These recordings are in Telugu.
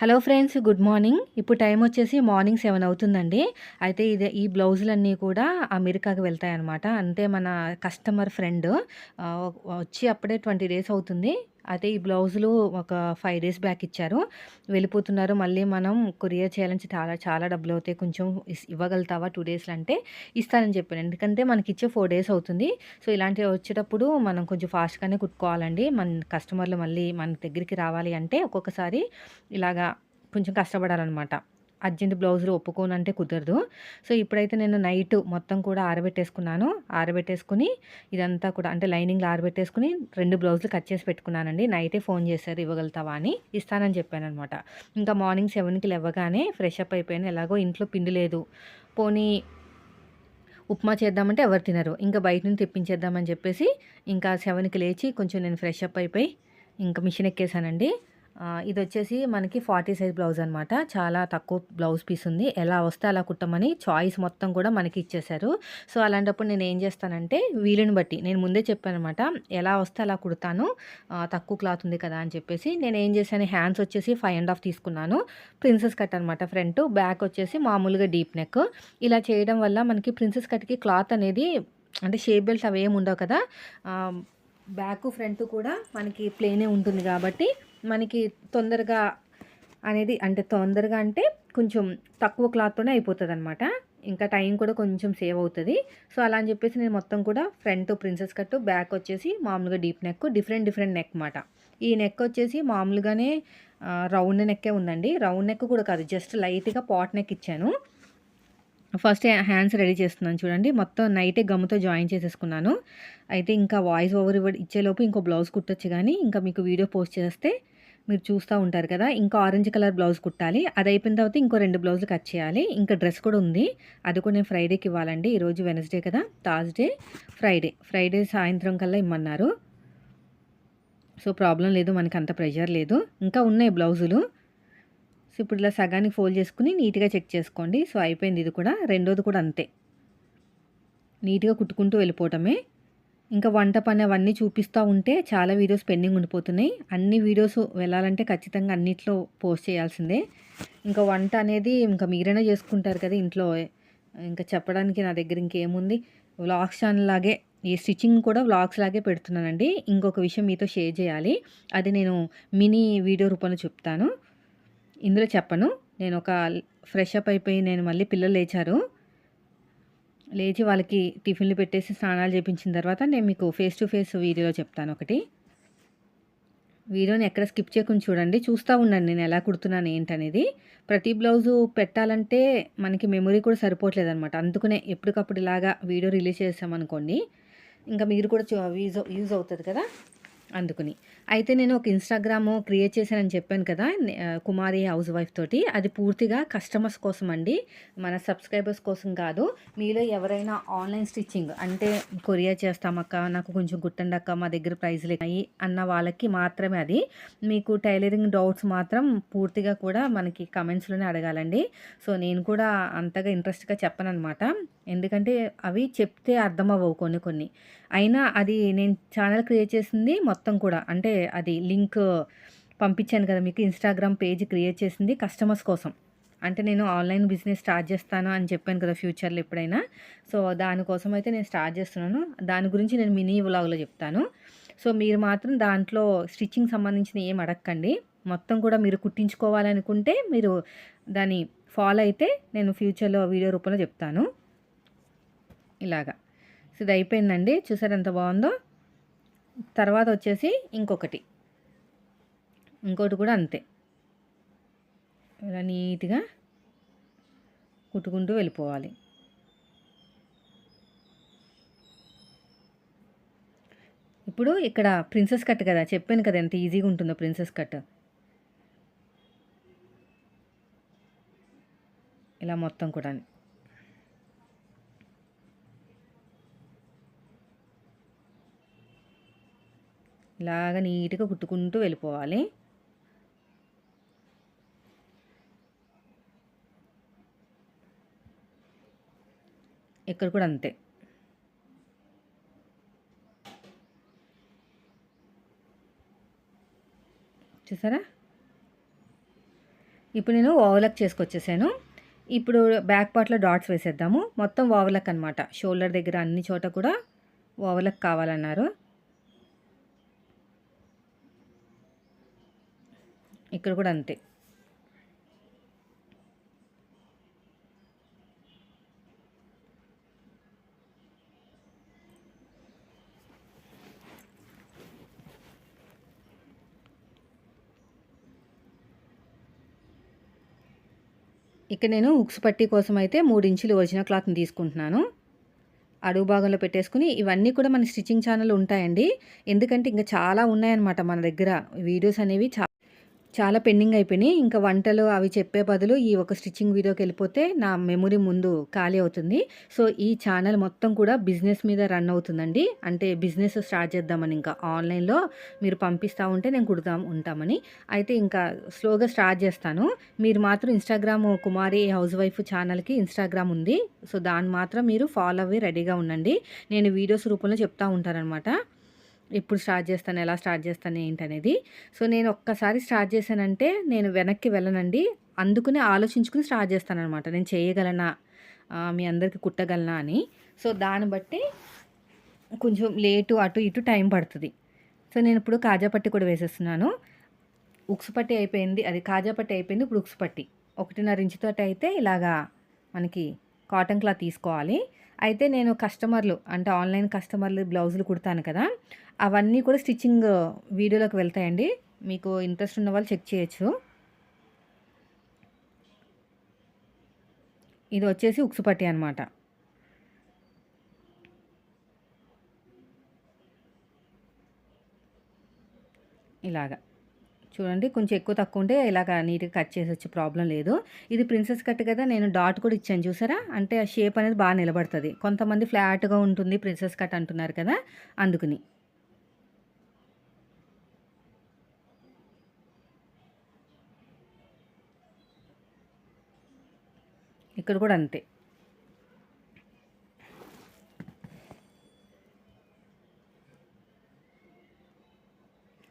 Hello friends good morning. ఇప్పుడు టైం వచ్చేసి మార్నింగ్ సెవెన్ అవుతుందండి. అయితే ఇది ఈ బ్లౌజులన్నీ కూడా అమెరికాకి వెళ్తాయన్నమాట. అంటే మన కస్టమర్ ఫ్రెండ్ వచ్చి అప్పుడే ట్వంటీ డేస్ అవుతుంది. అయితే ఈ బ్లౌజులు ఒక ఫైవ్ డేస్ బ్యాక్ ఇచ్చారు. వెళ్ళిపోతున్నారు. మళ్ళీ మనం కొరియర్ చేయాలని చాలా చాలా డబ్బులు అవుతాయి. కొంచెం ఇస్- ఇవ్వగలుగుతావా? టూ డేస్లో అంటే ఇస్తానని చెప్పాను. ఎందుకంటే మనకి ఇచ్చే ఫోర్ డేస్ అవుతుంది. సో ఇలాంటివి వచ్చేటప్పుడు మనం కొంచెం ఫాస్ట్గానే కుట్టుకోవాలండి. మన కస్టమర్లు మళ్ళీ మన దగ్గరికి రావాలి అంటే ఒక్కొక్కసారి ఇలాగా కొంచెం కష్టపడాలన్నమాట. అర్జెంట్ బ్లౌజులు ఒప్పుకోనంటే కుదరదు. సో ఇప్పుడైతే నేను నైట్ మొత్తం కూడా ఆరబెట్టేసుకున్నాను. ఆరబెట్టేసుకుని ఇదంతా కూడా అంటే లైనింగ్లో ఆరబెట్టేసుకుని రెండు బ్లౌజులు కట్ చేసి పెట్టుకున్నానండి. నైటే ఫోన్ చేశారు ఇవ్వగలుగుతావా? అని ఇస్తానని చెప్పాను అనమాట ఇంకా మార్నింగ్ సెవెన్కి లేవగానే ఫ్రెష్ అప్ అయిపోయాను. ఎలాగో ఇంట్లో పిండి లేదు. పోనీ ఉప్మా చేద్దామంటే ఎవరు తినరు. ఇంకా బయట నుంచి తెప్పించేద్దామని చెప్పేసి ఇంకా సెవెన్కి లేచి కొంచెం నేను ఫ్రెష్ అప్ అయిపోయి ఇంకా మిషన్ ఎక్కేసానండి ఇది వచ్చేసి మనకి ఫార్టీ సైజ్ బ్లౌజ్ అనమాట చాలా తక్కువ బ్లౌజ్ పీస్ ఉంది ఎలా వస్తే అలా కుట్టమని చాయిస్ మొత్తం కూడా మనకి ఇచ్చేశారు. సో అలాంటప్పుడు నేను ఏం చేస్తానంటే వీలుని బట్టి నేను ముందే చెప్పాను అనమాట ఎలా వస్తే అలా కుడతాను తక్కువ క్లాత్ ఉంది కదా అని చెప్పేసి నేను ఏం చేశాను హ్యాండ్స్ వచ్చేసి ఫైవ్ అండ్ హాఫ్ తీసుకున్నాను. ప్రిన్సెస్ కట్ అనమాట ఫ్రంట్ బ్యాక్ వచ్చేసి మామూలుగా డీప్ నెక్. ఇలా చేయడం వల్ల మనకి ప్రిన్సెస్ కట్కి క్లాత్ అనేది అంటే షేప్ బెల్ట్స్ అవి ఏమి ఉండవు కదా. బ్యాక్ ఫ్రంట్ కూడా మనకి ప్లేనే ఉంటుంది కాబట్టి మనకి తొందరగా అనేది అంటే తొందరగా అంటే కొంచెం తక్కువ క్లాత్తోనే అయిపోతుంది అనమాట ఇంకా టైం కూడా కొంచెం సేవ్ అవుతుంది. సో అలా అని చెప్పేసి నేను మొత్తం కూడా ఫ్రంట్ ప్రిన్సెస్ కట్టు బ్యాక్ వచ్చేసి మామూలుగా deep neck different different neck మాట ఈ నెక్ వచ్చేసి మామూలుగానే రౌండ్ నెక్కే ఉందండి. రౌండ్ నెక్ కూడా కాదు జస్ట్ లైట్గా పాట్ నెక్ ఇచ్చాను. ఫస్ట్ హ్యాండ్స్ రెడీ చేస్తున్నాను చూడండి. మొత్తం నైటే గమ్ముతో జాయిన్ చేసేసుకున్నాను. అయితే ఇంకా వాయిస్ ఓవర్ ఇవ్వ ఇచ్చేలోపు ఇంకో బ్లౌజ్ కుట్టొచ్చు కానీ ఇంకా మీకు వీడియో పోస్ట్ చేస్తే మీరు చూస్తూ ఉంటారు కదా ఇంకా ఆరెంజ్ కలర్ బ్లౌజ్ కుట్టాలి. అది అయిపోయిన తర్వాత ఇంకో రెండు బ్లౌజులు కట్ చేయాలి. ఇంకా డ్రెస్ కూడా ఉంది. అది కూడా నేను ఫ్రైడేకి ఇవ్వాలండి. ఈరోజు వెనస్డే కదా థర్స్డే ఫ్రైడే ఫ్రైడే సాయంత్రం కల్లా ఇమ్మన్నారు. సో ప్రాబ్లం లేదు. మనకి అంత ప్రెషర్ లేదు. ఇంకా ఉన్నాయి బ్లౌజులు సో ఇప్పుడు ఇలా సగానికి ఫోల్డ్ చేసుకుని నీట్గా చెక్ చేసుకోండి. సో అయిపోయింది ఇది కూడా. రెండోది కూడా అంతే. నీట్గా కుట్టుకుంటూ వెళ్ళిపోవటమే. ఇంకా వంట పని అవన్నీ చూపిస్తూ ఉంటే చాలా వీడియోస్ పెండింగ్ ఉండిపోతున్నాయి. అన్ని వీడియోస్ వెళ్ళాలంటే ఖచ్చితంగా అన్నిట్లో పోస్ట్ చేయాల్సిందే. ఇంకా వంట అనేది ఇంకా మీరైనా చేసుకుంటారు కదా ఇంట్లో. ఇంకా చెప్పడానికి నా దగ్గర ఇంకేముంది? వ్లాగ్స్ ఛానల్ లాగే ఈ స్టిచ్చింగ్ కూడా వ్లాగ్స్ లాగే పెడుతున్నానండి. ఇంకొక విషయం మీతో షేర్ చేయాలి. అది నేను మినీ వీడియో రూపంలో చెప్తాను. ఇందులో చెప్పను. నేను ఒక ఫ్రెష్ అప్ అయిపోయి నేను మళ్ళీ పిల్లలు లేచారు. లేచి వాళ్ళకి టిఫిన్లు పెట్టేసి స్నానాలు చేపించిన తర్వాత నేను మీకు ఫేస్ టు ఫేస్ వీడియోలో చెప్తాను ఒకటి. వీడియోని ఎక్కడ స్కిప్ చేయకుండా చూడండి. చూస్తూ ఉండండి నేను ఎలా కుడుతున్నాను ఏంటనేది. ప్రతి బ్లౌజు పెట్టాలంటే మనకి మెమొరీ కూడా సరిపోవట్లేదు అనమాట అందుకనే ఎప్పటికప్పుడు ఇలాగా వీడియో రిలీజ్ చేసామనుకోండి ఇంకా మీరు కూడా యూజ్ యూజ్ అవుతుంది కదా? అందుకుని. అయితే నేను ఒక ఇన్స్టాగ్రామ్ క్రియేట్ చేశానని చెప్పాను కదా కుమారి హౌస్ వైఫ్ తోటి. అది పూర్తిగా కస్టమర్స్ కోసం అండి. మన సబ్స్క్రైబర్స్ కోసం కాదు. మీలో ఎవరైనా ఆన్లైన్ స్టిచ్చింగ్ అంటే కొరియా చేస్తామక్క నాకు కొంచెం గుట్టండక్క అక్క మా దగ్గర ప్రైజ్లు ఉన్నాయి అన్న వాళ్ళకి మాత్రమే అది. మీకు టైలరింగ్ డౌట్స్ మాత్రం పూర్తిగా కూడా మనకి కమెంట్స్లోనే అడగాలండి. సో నేను కూడా అంతగా ఇంట్రెస్ట్గా చెప్పను అనమాట ఎందుకంటే అవి చెప్తే అర్థమవ్వవు కొన్ని కొన్ని. అయినా అది నేను ఛానల్ క్రియేట్ చేసింది మొత్తం కూడా. అంటే అది లింక్ పంపించాను కదా మీకు ఇన్స్టాగ్రామ్ పేజ్ క్రియేట్ చేసింది కస్టమర్స్ కోసం. అంటే నేను ఆన్లైన్ బిజినెస్ స్టార్ట్ చేస్తాను అని చెప్పాను కదా ఫ్యూచర్లో ఎప్పుడైనా. సో దానికోసం అయితే నేను స్టార్ట్ చేస్తున్నాను. దాని గురించి నేను మినీ వ్లాగ్లో చెప్తాను. సో మీరు మాత్రం దాంట్లో స్టిచ్చింగ్ సంబంధించిన ఏం అడగకండి మొత్తం కూడా మీరు కుట్టించుకోవాలనుకుంటే మీరు దాన్ని ఫాలో అయితే నేను ఫ్యూచర్లో వీడియో రూపంలో చెప్తాను. ఇలాగా. సో ఇది అయిపోయిందండి. చూసారు ఎంత బాగుందో? తర్వాత వచ్చేసి ఇంకొకటి. ఇంకోటి కూడా అంతే. ఇలా నీట్గా కుట్టుకుంటూ వెళ్ళిపోవాలి. ఇప్పుడు ఇక్కడ ప్రిన్సెస్ కట్ కదా చెప్పాను కదా ఎంత ఈజీగా ఉంటుందో ప్రిన్సెస్ కట్. ఇలా మొత్తం కూడా ఇలాగ నీట్గా కుట్టుకుంటూ వెళ్ళిపోవాలి. ఇక్కడ కూడా అంతే. చూసారా? ఇప్పుడు నేను ఓవర్లక్ చేసుకొచ్చేసాను. ఇప్పుడు బ్యాక్ పార్ట్లో డాట్స్ వేసేద్దాము. మొత్తం ఓవర్లక్ అనమాట షోల్డర్ దగ్గర అన్ని చోట కూడా ఓవర్లక్ కావాలన్నారు. ఇక్కడ కూడా అంతే. ఇక్కడ నేను ఉక్స్ పట్టీ కోసం అయితే మూడు ఇంచులు ఒరిజినల్ క్లాత్ని తీసుకుంటున్నాను. అడుగు భాగంలో పెట్టేసుకుని ఇవన్నీ కూడా మన స్టిచ్చింగ్ ఛానల్ ఉంటాయండి. ఎందుకంటే ఇంకా చాలా ఉన్నాయన్నమాట మన దగ్గర. వీడియోస్ అనేవి చాలా పెండింగ్ అయిపోయినాయి. ఇంకా వంటలు అవి చెప్పే బదులు ఈ ఒక స్టిచ్చింగ్ వీడియోకి వెళ్ళిపోతే నా మెమొరీ ముందు ఖాళీ అవుతుంది. సో ఈ ఛానల్ మొత్తం కూడా బిజినెస్ మీద రన్ అవుతుందండి. అంటే బిజినెస్ స్టార్ట్ చేద్దామని ఇంకా ఆన్లైన్లో మీరు పంపిస్తూ ఉంటే నేను కుడతాం ఉంటామని. అయితే ఇంకా స్లోగా స్టార్ట్ చేస్తాను. మీరు మాత్రం ఇన్స్టాగ్రామ్ కుమారి హౌస్ వైఫ్ ఛానల్కి ఇన్స్టాగ్రామ్ ఉంది. సో దాన్ని మాత్రం మీరు ఫాలో అవ్వి రెడీగా ఉండండి. నేను వీడియోస్ రూపంలో చెప్తూ ఉంటానన్నమాట. ఎప్పుడు స్టార్ట్ చేస్తాను ఎలా స్టార్ట్ చేస్తాను ఏంటనేది. సో నేను ఒక్కసారి స్టార్ట్ చేశానంటే నేను వెనక్కి వెళ్ళనండి. అందుకునే ఆలోచించుకుని స్టార్ట్ చేస్తాను అనమాట నేను చేయగలనా? మీ అందరికి కుట్టగలనా అని. సో దాన్ని బట్టి కొంచెం లేటు అటు ఇటు టైం పడుతుంది. సో నేను ఇప్పుడు కాజాపట్టి కూడా వేసేస్తున్నాను. ఉక్సుపట్టి అయిపోయింది. అది కాజా పట్టి అయిపోయింది. ఇప్పుడు ఉక్సుపట్టి ఒకటిన్నర ఇంచుతో అయితే ఇలాగా మనకి కాటన్ క్లాత్ తీసుకోవాలి. అయితే నేను కస్టమర్లు అంటే ఆన్లైన్ కస్టమర్లు బ్లౌజులు కుడతాను కదా. అవన్నీ కూడా స్టిచ్చింగ్ వీడియోలోకి వెళ్తాయండి. మీకు ఇంట్రెస్ట్ ఉన్న వాళ్ళు చెక్ చేయొచ్చు. ఇది వచ్చేసి ఉక్సుపట్టి అనమాట ఇలాగా. చూడండి కొంచెం ఎక్కువ తక్కువ ఉంటే ఇలాగ నీట్గా కట్ చేసి వచ్చే ప్రాబ్లం లేదు. ఇది ప్రిన్సెస్ కట్ కదా నేను డాట్ కూడా ఇచ్చాను చూసారా? అంటే ఆ షేప్ అనేది బాగా నిలబడుతుంది. కొంతమంది ఫ్లాట్గా ఉంటుంది ప్రిన్సెస్ కట్ అంటున్నారు కదా అందుకుని. ఇక్కడ కూడా అంతే.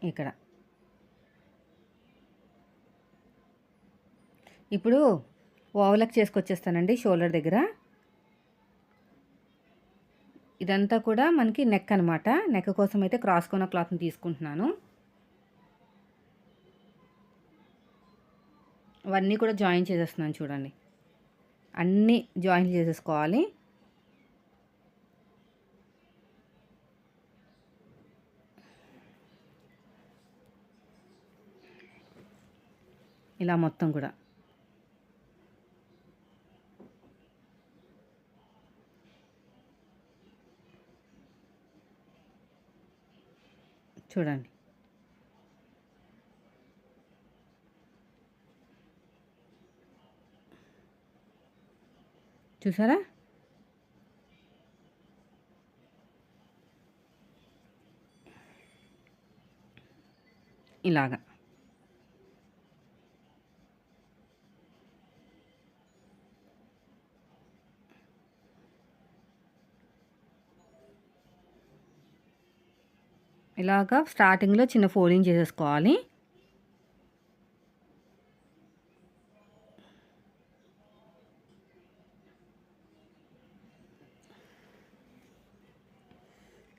ఇక్కడ. ఇప్పుడు ఓవలక్ చేసుకొచ్చేస్తానండి షోల్డర్ దగ్గర. ఇదంతా కూడా మనకి నెక్ అనమాట నెక్ కోసం అయితే క్రాస్ కొన క్లాత్ని తీసుకుంటున్నాను. అవన్నీ కూడా జాయిన్ చేసేస్తున్నాను చూడండి. అన్నీ జాయింట్లు చేసేసుకోవాలి. ఇలా మొత్తం కూడా. చూడండి. చూసారా? ఇలాగా. ఇలాగా స్టార్టింగ్లో చిన్న ఫోల్డింగ్ చేసేసుకోవాలి.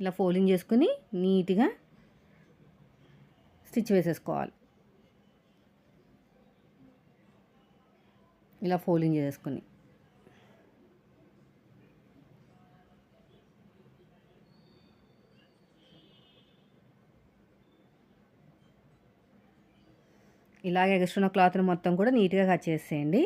ఇలా ఫోల్డింగ్ చేసుకుని నీట్గా స్టిచ్ వేసేసుకోవాలి. ఇలా ఫోల్డింగ్ చేసేసుకుని ఇలాగే ఎగస్ట్రున్న క్లాత్ని మొత్తం కూడా నీట్గా కట్ చేసేయండి.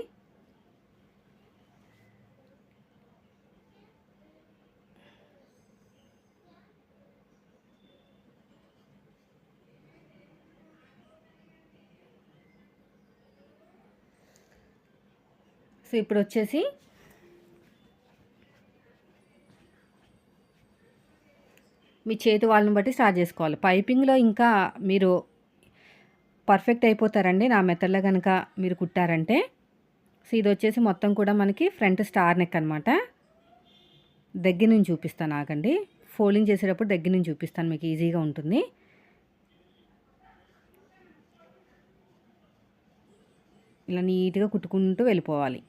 సో ఇప్పుడు వచ్చేసి మీ చేతి వాళ్ళని బట్టి స్టార్ట్ చేసుకోవాలి. పైపింగ్లో ఇంకా మీరు పర్ఫెక్ట్ అయిపోతారండి. నా మెథడ్లో కనుక మీరు కుట్టారంటే. సో ఇది వచ్చేసి మొత్తం కూడా మనకి ఫ్రంట్ స్టార్ నెక్ అనమాట దగ్గర నుంచి చూపిస్తాను ఆగండి. ఫోల్డింగ్ చేసేటప్పుడు దగ్గర నుంచి చూపిస్తాను. మీకు ఈజీగా ఉంటుంది. ఇలా నీట్గా కుట్టుకుంటూ వెళ్ళిపోవాలి.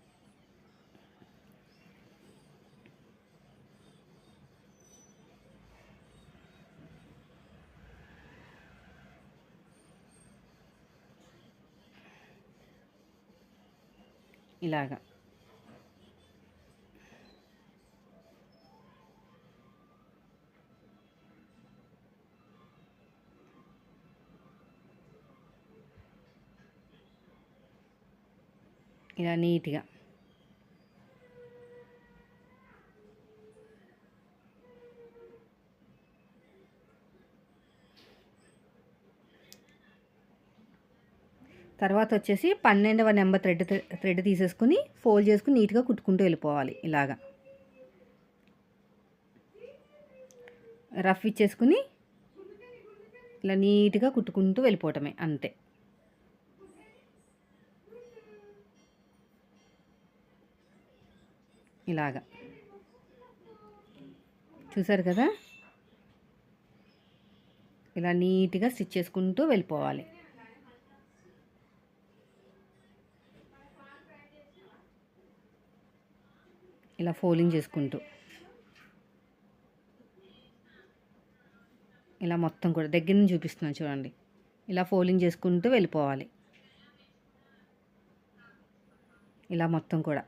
ఇలాగా. ఇలా నీట్గా. తర్వాత వచ్చేసి పన్నెండవ నెంబర్ థ్రెడ్ థ్రెడ్ తీసేసుకుని ఫోల్డ్ చేసుకుని నీట్గా కుట్టుకుంటూ వెళ్ళిపోవాలి ఇలాగా. రఫ్ ఇచ్చేసుకుని ఇలా నీట్గా కుట్టుకుంటూ వెళ్ళిపోవటమే అంతే. ఇలాగా. చూసారు కదా? ఇలా నీట్గా స్టిచ్ చేసుకుంటూ వెళ్ళిపోవాలి. ఇలా ఫోలింగ్ చేసుకుంటూ. ఇలా మొత్తం కూడా దగ్గర నుంచి చూపిస్తున్నాను చూడండి. ఇలా ఫోలింగ్ చేసుకుంటూ వెళ్ళిపోవాలి. ఇలా మొత్తం కూడా.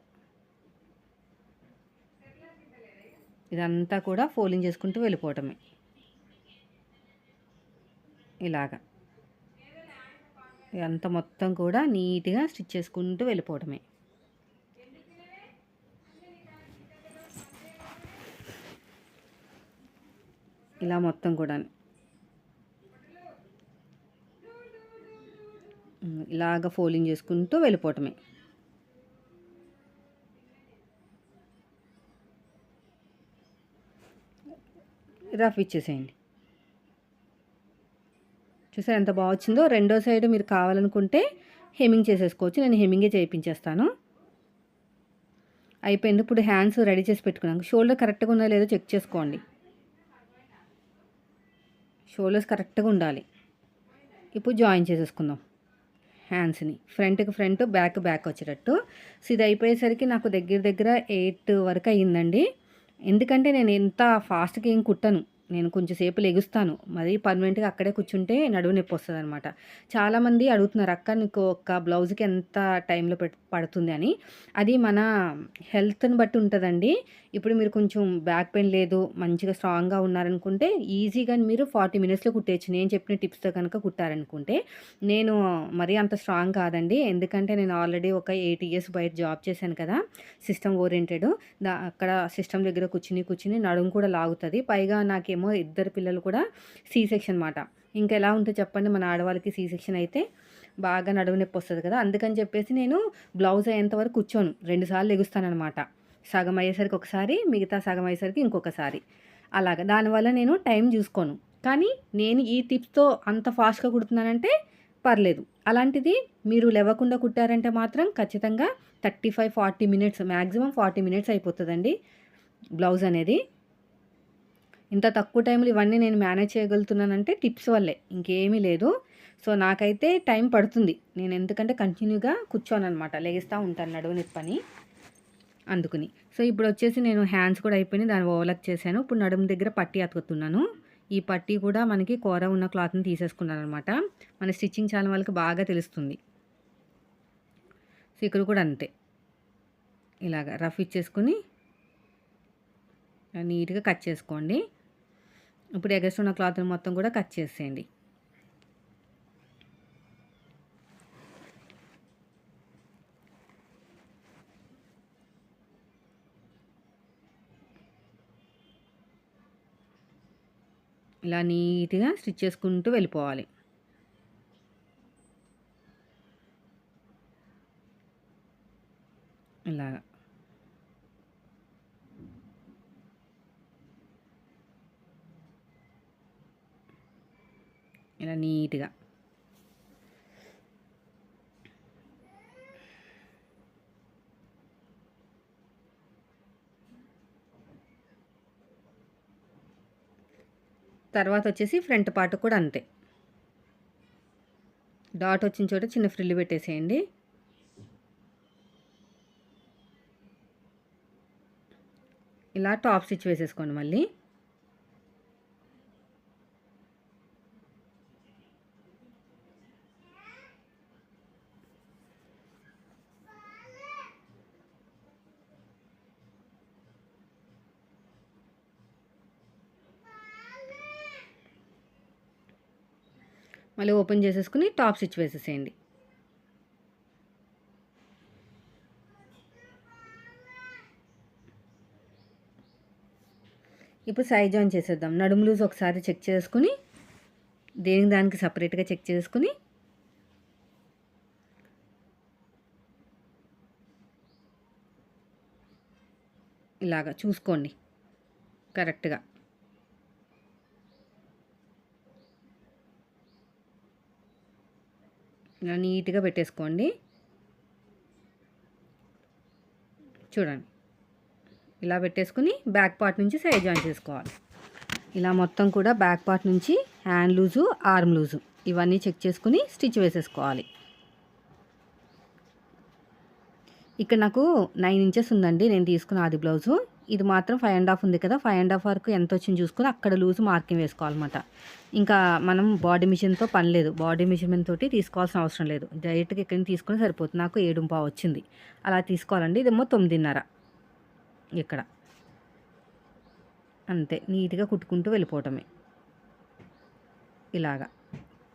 ఇదంతా కూడా ఫోలింగ్ చేసుకుంటూ వెళ్ళిపోవటమే. ఇలాగా. ఇదంతా మొత్తం కూడా నీట్గా స్టిచ్ చేసుకుంటూ వెళ్ళిపోవటమే. ఇలా మొత్తం కూడా ఇలాగ ఫోల్డింగ్ చేసుకుంటూ వెళ్ళిపోవటమే. రఫ్ ఇచ్చేసేయండి. చూసారు ఎంత బాగా వచ్చిందో? రెండో సైడ్ మీరు కావాలనుకుంటే హెమింగ్ చేసేసుకోవచ్చు. నేను హెమింగే చేయించేస్తాను. అయిపోయింది. ఇప్పుడు హ్యాండ్స్ రెడీ చేసి పెట్టుకున్నాను. షోల్డర్ కరెక్ట్గా ఉందా లేదో చెక్ చేసుకోండి. షోల్డర్స్ కరెక్ట్గా ఉండాలి. ఇప్పుడు జాయిన్ చేసేసుకుందాం. హ్యాండ్స్ని. ఫ్రంట్కి ఫ్రంట్ బ్యాక్ బ్యాక్ వచ్చేటట్టు. సో ఇది అయిపోయేసరికి నాకు దగ్గర దగ్గర ఎయిట్ వరకు అయ్యిందండి. ఎందుకంటే నేను ఎంత ఫాస్ట్గా ఏం కుట్టను. నేను కొంచెంసేపు లెగుస్తాను. మరి పర్మనెంట్గా అక్కడే కూర్చుంటే నడువు నొప్పి వస్తుంది అనమాట చాలామంది అడుగుతున్నారు అక్క నీకు ఒక బ్లౌజ్కి ఎంత టైంలో పడుతుంది అని. అది మన హెల్త్ని బట్టి ఉంటుందండి. ఇప్పుడు మీరు కొంచెం బ్యాక్ పెయిన్ లేదు మంచిగా స్ట్రాంగ్గా ఉన్నారనుకుంటే ఈజీగా మీరు ఫార్టీ మినిట్స్లో కుట్టేయచ్చు. నేను చెప్పిన టిప్స్తో కనుక కుట్టారనుకుంటే. నేను మరీ అంత స్ట్రాంగ్ కాదండి. ఎందుకంటే నేను ఆల్రెడీ ఒక ఎయిట్ ఇయర్స్ బయట జాబ్ చేశాను కదా సిస్టమ్ ఓరియంటెడ్. దా అక్కడ సిస్టమ్ దగ్గర కూర్చుని కూర్చుని నడుము కూడా లాగుతుంది. పైగా నాకేమో ఇద్దరు పిల్లలు కూడా సీ సెక్షన్ అనమాట ఇంకా ఎలా ఉంటే చెప్పండి మన ఆడవాళ్ళకి సీ సెక్షన్ అయితే బాగా నడుము నొప్పి వస్తుంది కదా. అందుకని చెప్పేసి నేను బ్లౌజ్ అయ్యేంత వరకు కూర్చోను. రెండుసార్లు ఎగుస్తానమాట సగం అయ్యేసరికి ఒకసారి మిగతా సగం అయ్యేసరికి ఇంకొకసారి. అలాగ. దానివల్ల నేను టైం చూసుకోను. కానీ నేను ఈ టిప్స్తో అంత ఫాస్ట్గా కుడుతున్నానంటే పర్లేదు. అలాంటిది మీరు లేవకుండా కుట్టారంటే మాత్రం ఖచ్చితంగా thirty five forty minutes maximum forty minutes అయిపోతుందండి బ్లౌజ్ అనేది. ఇంత తక్కువ టైంలో ఇవన్నీ నేను మేనేజ్ చేయగలుగుతున్నానంటే టిప్స్ వల్లే ఇంకేమీ లేదు. సో నాకైతే టైం పడుతుంది. నేను ఎందుకంటే కంటిన్యూగా కూర్చోను అనమాట లేగిస్తూ ఉంటాను నడువు నిప్పని. అందుకుని. సో ఇప్పుడు వచ్చేసి నేను హ్యాండ్స్ కూడా అయిపోయినాయి దాన్ని ఓవర్లక్ చేశాను. ఇప్పుడు నడుము దగ్గర పట్టి అతుకుతున్నాను. ఈ పట్టి కూడా మనకి కూర ఉన్న క్లాత్ని తీసేసుకున్నాను అనమాట మన స్టిచ్చింగ్ చాలా వాళ్ళకి బాగా తెలుస్తుంది. సో ఇక్కడ కూడా అంతే. ఇలాగ రఫ్ ఇచ్చేసుకుని నీట్గా కట్ చేసుకోండి. ఇప్పుడు ఎగస్ట్ ఉన్న క్లాత్ని మొత్తం కూడా కట్ చేసేయండి. ఇలా నీట్గా స్టిచ్ చేసుకుంటూ వెళ్ళిపోవాలి. ఇలాగా. ఇలా నీట్గా. తర్వాత వచ్చేసి ఫ్రంట్ పార్ట్ కూడా అంతే. డాట్ వచ్చిన చోట చిన్న ఫ్రిల్లు పెట్టేసేయండి. ఇలా టాప్ స్టిచ్ వేసేసుకోండి మళ్ళీ. మళ్ళీ ఓపెన్ చేసేసుకుని టాప్ స్టిచ్ వేసేసేయండి. ఇప్పుడు సైజ్ జాయిన్ చేసేద్దాం. నడుము లూజ్ ఒకసారి చెక్ చేసుకుని దేనికి దానికి సపరేట్గా చెక్ చేసుకుని ఇలాగా చూసుకోండి. కరెక్ట్గా. ఇలా నీట్గా పెట్టేసుకోండి. చూడండి. ఇలా పెట్టేసుకుని బ్యాక్ పార్ట్ నుంచి సైడ్ జాయిన్ చేసుకోవాలి. ఇలా మొత్తం కూడా బ్యాక్ పార్ట్ నుంచి హ్యాండ్ లూజు ఆర్మ్ లూజు ఇవన్నీ చెక్ చేసుకుని స్టిచ్ వేసేసుకోవాలి. ఇక్కడ నాకు నైన్ ఇంచెస్ ఉందండి. నేను తీసుకున్న ఆది బ్లౌజు. ఇది మాత్రం ఫైవ్ అండ్ హాఫ్ ఉంది కదా. ఫైవ్ అండ్ హాఫ్ వరకు ఎంత వచ్చింది చూసుకుని అక్కడ లూజ్ మార్కింగ్ వేసుకోవాలన్నమాట. ఇంకా మనం బాడీ మిషన్తో పని లేదు. బాడీ మిషన్ తోటి తీసుకోవాల్సిన అవసరం లేదు. డైరెక్ట్గా ఇక్కడ నుంచి తీసుకుని సరిపోతుంది. నాకు ఏడు పావు వచ్చింది. అలా తీసుకోవాలండి. ఇదేమో తొమ్మిదిన్నర ఇక్కడ. అంతే. నీట్గా కుట్టుకుంటూ వెళ్ళిపోవటమే. ఇలాగా.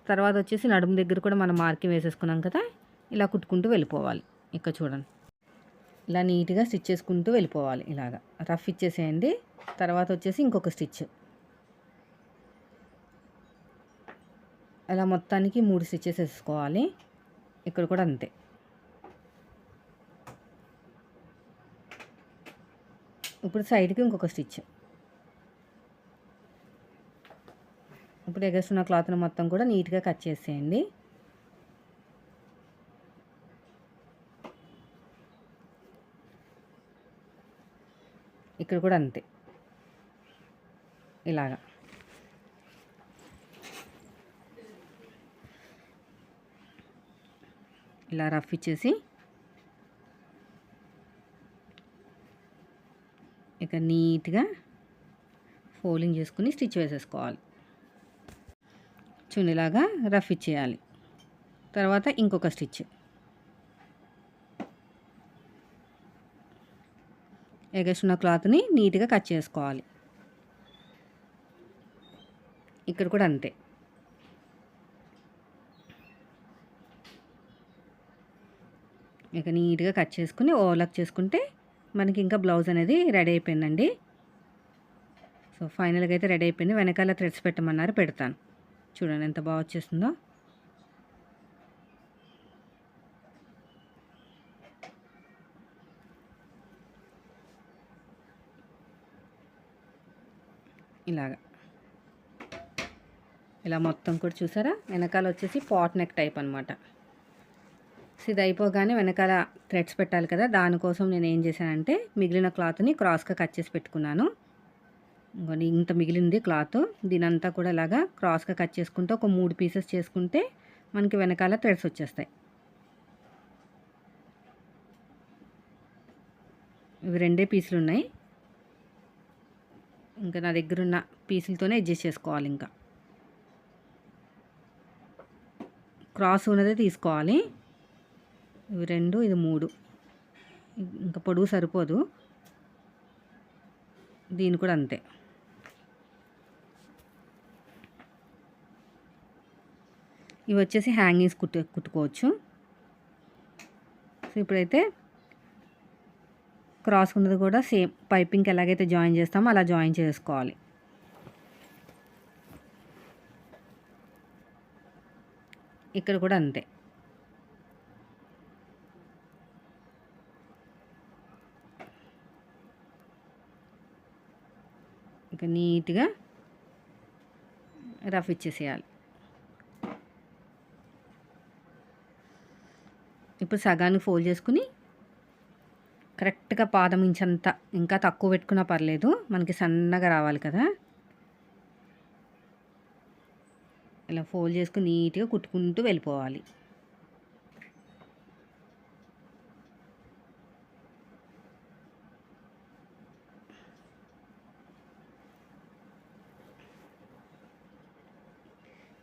తర్వాత వచ్చేసి నడుము దగ్గర కూడా మనం మార్కింగ్ వేసేసుకున్నాం కదా. ఇలా కుట్టుకుంటూ వెళ్ళిపోవాలి. ఇక్కడ చూడండి. ఇలా నీట్గా స్టిచ్ చేసుకుంటూ వెళ్ళిపోవాలి ఇలాగా. రఫ్ ఇచ్చేసేయండి. తర్వాత వచ్చేసి ఇంకొక స్టిచ్. అలా మొత్తానికి మూడు స్టిచ్చెస్ వేసుకోవాలి. ఇక్కడ కూడా అంతే. ఇప్పుడు సైడ్కి ఇంకొక స్టిచ్. ఇప్పుడు ఎగస్తున్న క్లాత్ని మొత్తం కూడా నీట్గా కట్ చేసేయండి. ఇక్కడ కూడా అంతే. ఇలాగా. ఇలా రఫ్ ఇచ్చేసి ఇక నీట్గా ఫోల్డింగ్ చేసుకుని స్టిచ్ వేసేసుకోవాలి. చూనిలాగా రఫ్ ఇచ్చేయాలి. తర్వాత ఇంకొక స్టిచ్. ఎగసిన క్లాత్ని నీట్గా కట్ చేసుకోవాలి. ఇక్కడ కూడా అంతే. ఇక నీట్గా కట్ చేసుకుని ఓవర్లాక్ చేసుకుంటే మనకి ఇంకా బ్లౌజ్ అనేది రెడీ అయిపోయిందండి. సో ఫైనల్గా అయితే రెడీ అయిపోయింది. వెనకాల థ్రెడ్స్ పెట్టమన్నారు పెడతాను. చూడండి ఎంత బాగా వచ్చేస్తుందో. ఇలాగా. ఇలా మొత్తం కూడా చూసారా? వెనకాల వచ్చేసి పాట్ నెక్ టైప్ అనమాట ఇది అయిపోగానే వెనకాల థ్రెడ్స్ పెట్టాలి కదా? దానికోసం నేను ఏం చేశానంటే మిగిలిన క్లాత్ని క్రాస్గా కట్ చేసి పెట్టుకున్నాను. ఇంత మిగిలింది క్లాత్. దీనంతా కూడా ఇలాగా క్రాస్గా కట్ చేసుకుంటే ఒక మూడు పీసెస్ చేసుకుంటే మనకి వెనకాల థ్రెడ్స్ వచ్చేస్తాయి. ఇవి రెండే పీసులు ఉన్నాయి ఇంకా నా దగ్గర ఉన్న పీసులతోనే అడ్జస్ట్ చేసుకోవాలి ఇంకా. క్రాస్ ఉన్నదే తీసుకోవాలి. ఇవి రెండు ఇది మూడు. ఇంకా పొడుగు సరిపోదు. దీని కూడా అంతే. ఇవి వచ్చేసి హ్యాంగింగ్స్ కుట్టు కుట్టుకోవచ్చు. సో ఇప్పుడైతే క్రాస్ ఉన్నది కూడా సేమ్. పైపింగ్కి ఎలాగైతే జాయిన్ చేస్తామో అలా జాయిన్ చేసుకోవాలి. ఇక్కడ కూడా అంతే. ఇక నీట్గా రఫ్ ఇచ్చేసేయాలి. ఇప్పుడు సగానికి ఫోల్డ్ చేసుకుని కరెక్ట్గా పాదం ఇంచంత ఇంకా తక్కువ పెట్టుకున్నా పర్లేదు. మనకి సన్నగా రావాలి కదా. ఇలా ఫోల్డ్ చేసుకుని నీట్గా కుట్టుకుంటూ వెళ్ళిపోవాలి.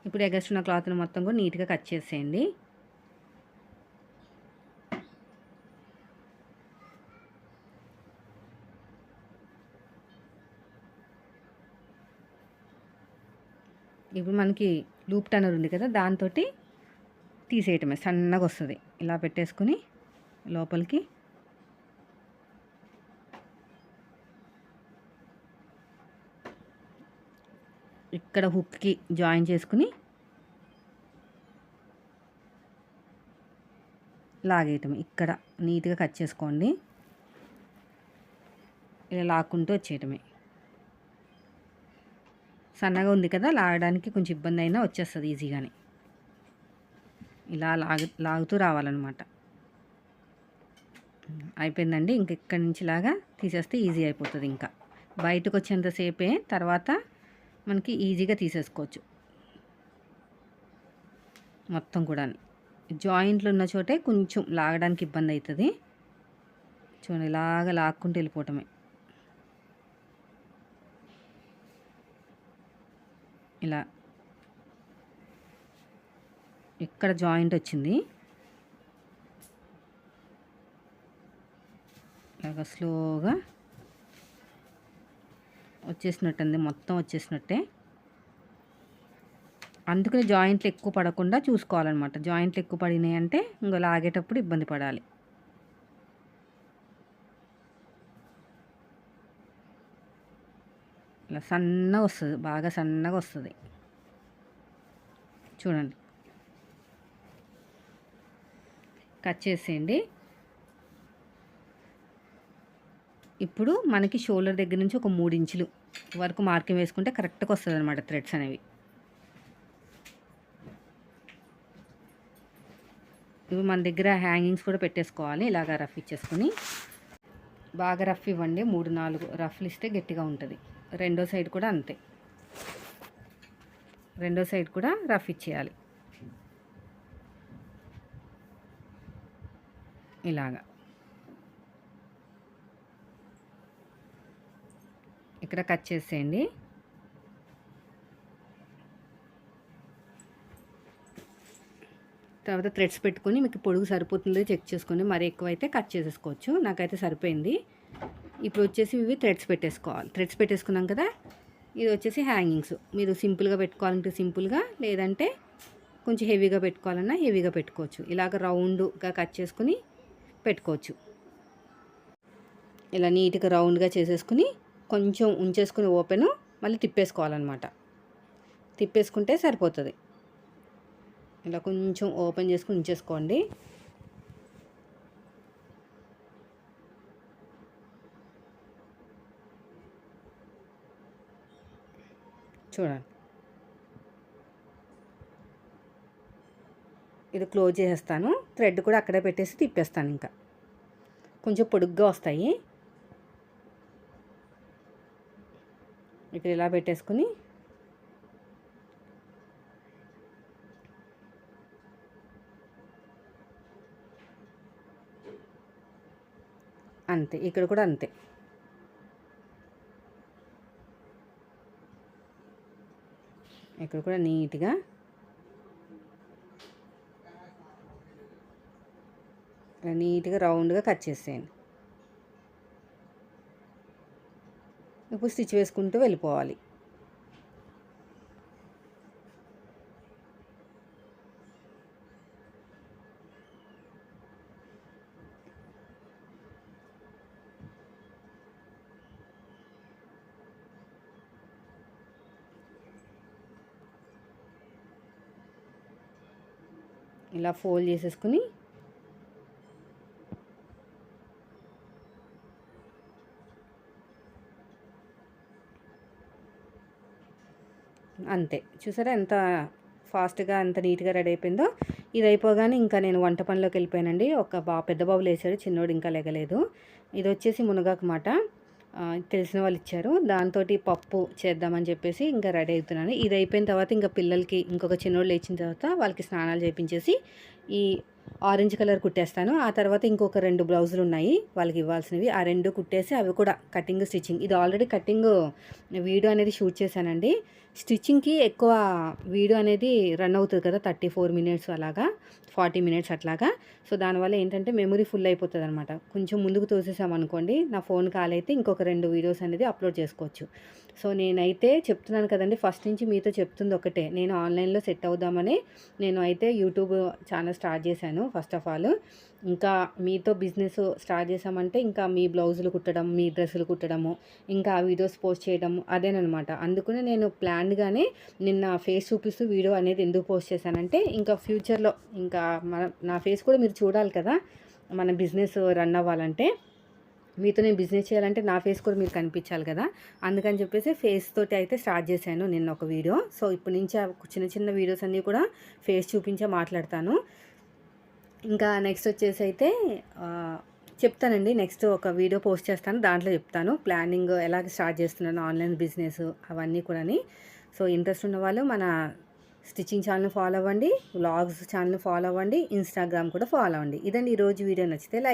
ఇప్పుడు ఎగస్ట్రున్న క్లాత్ని మొత్తం కూడా నీట్గా కట్ చేసేయండి. ఇప్పుడు మనకి లూప్ టనర్ ఉంది కదా దాంతో తీసేయటమే సన్నగా వస్తుంది. ఇలా పెట్టేసుకుని లోపలికి ఇక్కడ హుక్కి జాయిన్ చేసుకుని లాగేయటం ఇక్కడ నీట్గా కట్ చేసుకోండి. ఇలా లాక్కుంటూ వచ్చేయటమే. సన్నగా ఉంది కదా లాగడానికి కొంచెం ఇబ్బంది అయినా వచ్చేస్తుంది ఈజీగానే. ఇలా లాగు లాగుతూ రావాలన్నమాట. అయిపోయిందండి ఇంక ఇక్కడి నుంచి లాగా తీసేస్తే ఈజీ అయిపోతుంది ఇంకా. బయటకు వచ్చేంతసేపే తర్వాత మనకి ఈజీగా తీసేసుకోవచ్చు. మొత్తం కూడా జాయింట్లు ఉన్న చోటే కొంచెం లాగడానికి ఇబ్బంది అవుతుంది చూడండి ఇలాగ లాక్కుంటూ వెళ్ళిపోవటమే. ఇలా ఇక్కడ జాయింట్ వచ్చింది. ఇలాగ స్లోగా వచ్చేసినట్టుంది మొత్తం వచ్చేసినట్టే. అందుకని జాయింట్లు ఎక్కువ పడకుండా చూసుకోవాలన్నమాట. జాయింట్లు ఎక్కువ పడినాయి అంటే ఇంకా లాగేటప్పుడు ఇబ్బంది పడాలి. ఇలా సన్నగా వస్తుంది బాగా సన్నగా వస్తుంది. చూడండి. కట్ చేసేయండి. ఇప్పుడు మనకి షోల్డర్ దగ్గర నుంచి ఒక మూడు ఇంచులు వరకు మార్కింగ్ వేసుకుంటే కరెక్ట్గా వస్తుంది అనమాట థ్రెడ్స్ అనేవి. ఇవి మన దగ్గర హ్యాంగింగ్స్ కూడా పెట్టేసుకోవాలి ఇలాగ రఫ్ ఇచ్చేసుకొని. బాగా రఫ్ ఇవ్వండి మూడు నాలుగు రఫ్లు ఇస్తే గట్టిగా ఉంటుంది. రెండో సైడ్ కూడా అంతే. రెండో సైడ్ కూడా రఫ్ ఇచ్చేయాలి. ఇలాగా. ఇక్కడ కట్ చేసేయండి. తర్వాత థ్రెడ్స్ పెట్టుకొని మీకు పొడుగు సరిపోతుందో చెక్ చేసుకొని మరీ ఎక్కువైతే కట్ చేసేసుకోవచ్చు. నాకైతే సరిపోయింది. ఇప్పుడు వచ్చేసి ఇవి థ్రెడ్స్ పెట్టేసుకోవాలి. థ్రెడ్స్ పెట్టేసుకున్నాం కదా ఇది వచ్చేసి హ్యాంగింగ్స్ మీరు సింపుల్గా పెట్టుకోవాలంటే సింపుల్గా లేదంటే కొంచెం హెవీగా పెట్టుకోవాలన్నా హెవీగా పెట్టుకోవచ్చు. ఇలాగ రౌండ్గా కట్ చేసుకుని పెట్టుకోవచ్చు. ఇలా నీట్గా రౌండ్గా చేసేసుకుని కొంచెం ఉంచేసుకుని ఓపెన్ మళ్ళీ తిప్పేసుకోవాలన్నమాట. తిప్పేసుకుంటే సరిపోతుంది. ఇలా కొంచెం ఓపెన్ చేసుకుని ఉంచేసుకోండి. చూడండి. ఇది క్లోజ్ చేసేస్తాను. థ్రెడ్ కూడా అక్కడే పెట్టేసి తిప్పేస్తాను ఇంకా. కొంచెం పొడుగ్గా వస్తాయి. ఇక్కడ ఇలా పెట్టేసుకుని అంతే ఇక్కడ కూడా అంతే. ఇక్కడ కూడా నీట్గా. నీట్గా రౌండ్గా కట్ చేసేయండి. ఇప్పుడు స్టిచ్ వేసుకుంటూ వెళ్ళిపోవాలి. ఇలా ఫోల్డ్ చేసేసుకుని అంతే. చూసారా ఎంత ఫాస్ట్గా ఎంత నీట్గా రెడీ అయిపోయిందో? ఇది అయిపోగానే ఇంకా నేను వంట పనిలోకి వెళ్ళిపోయానండి. ఒక బా పెద్ద బాబు లేచాడు చిన్నోడు ఇంకా లేగలేదు. ఇది వచ్చేసి మునగాకు మాట. తెలిసిన వాళ్ళు ఇచ్చారు. దాంతో పప్పు చేద్దామని చెప్పేసి ఇంకా రెడీ అవుతున్నాను. ఇది అయిపోయిన తర్వాత ఇంకా పిల్లలకి ఇంకొక చిన్నోళ్ళు లేచిన తర్వాత వాళ్ళకి స్నానాలు చేయించేసి ఈ ఆరెంజ్ కలర్ కుట్టేస్తాను. ఆ తర్వాత ఇంకొక రెండు బ్లౌజులు ఉన్నాయి. వాళ్ళకి ఇవ్వాల్సినవి. ఆ రెండు కుట్టేసి అవి కూడా కటింగ్ స్టిచ్చింగ్. ఇది ఆల్రెడీ కటింగ్ వీడియో అనేది షూట్ చేశానండి. స్టిచ్చింగ్‌కి ఎక్కువ వీడియో అనేది రన్ అవుతుంది కదా! 34 మినిట్స్ అలాగా, 40 మినిట్స్ అట్లాగా. సో, దానివల్ల ఏంటంటే మెమరీ ఫుల్ అయిపోతుంది అనమాట కొంచెం ముందుకు తోసేసామనుకోండి, నా ఫోన్ కాల్ అయితే ఇంకొక రెండు వీడియోస్ అనేది అప్‌లోడ్ చేసుకోవచ్చు. సో, నేనైతే చెప్తున్నాను కదండి ఫస్ట్ నుంచి మీతో చెప్తుంది ఒకటే. నేను ఆన్‌లైన్‌లో సెట్ అవుదామని నేను అయితే యూట్యూబ్ ఛానల్ స్టార్ట్ చేశాను ఫస్ట్ ఆఫ్ ఆల్. ఇంకా మీతో బిజినెస్ స్టార్ట్ చేశామంటే ఇంకా మీ బ్లౌజులు కుట్టడం, మీ డ్రెస్సులు కుట్టడము, ఇంకా వీడియోస్ పోస్ట్ చేయడం అదేనమాట అందుకనే నేను ప్లాన్గానే నిన్న ఫేస్ చూపిస్తూ వీడియో అనేది ఎందుకు పోస్ట్ చేశానంటే, ఇంకా ఫ్యూచర్‌లో ఇంకా మన నా ఫేస్ కూడా మీరు చూడాలి కదా! మన బిజినెస్ రన్ అవ్వాలంటే. మీతో నేను బిజినెస్ చేయాలంటే నా ఫేస్ కూడా మీరు కనిపించాలి కదా! అందుకని చెప్పేసి ఫేస్ తోటి అయితే స్టార్ట్ చేశాను నిన్న ఒక వీడియో. సో, ఇప్పటి నుంచి చిన్న చిన్న వీడియోస్ అన్నీ కూడా ఫేస్ చూపించే మాట్లాడతాను. ఇంకా నెక్స్ట్ వచ్చేసి అయితే చెప్తానండి. నెక్స్ట్ ఒక వీడియో పోస్ట్ చేస్తాను. దాంట్లో చెప్తాను. ప్లానింగ్ ఎలా స్టార్ట్ చేస్తున్నాను ఆన్‌లైన్ బిజినెస్ అవన్నీ కూడాని. సో, ఇంట్రెస్ట్ ఉన్నవాళ్ళు మన స్టిచ్చింగ్ ఛానల్‌ని ఫాలో అవ్వండి. వ్లాగ్స్ ఛానల్‌ని ఫాలో అవ్వండి. ఇన్‌స్టాగ్రామ్ కూడా ఫాలో అవ్వండి. ఇదండి ఈరోజు వీడియో నచ్చితే లైక్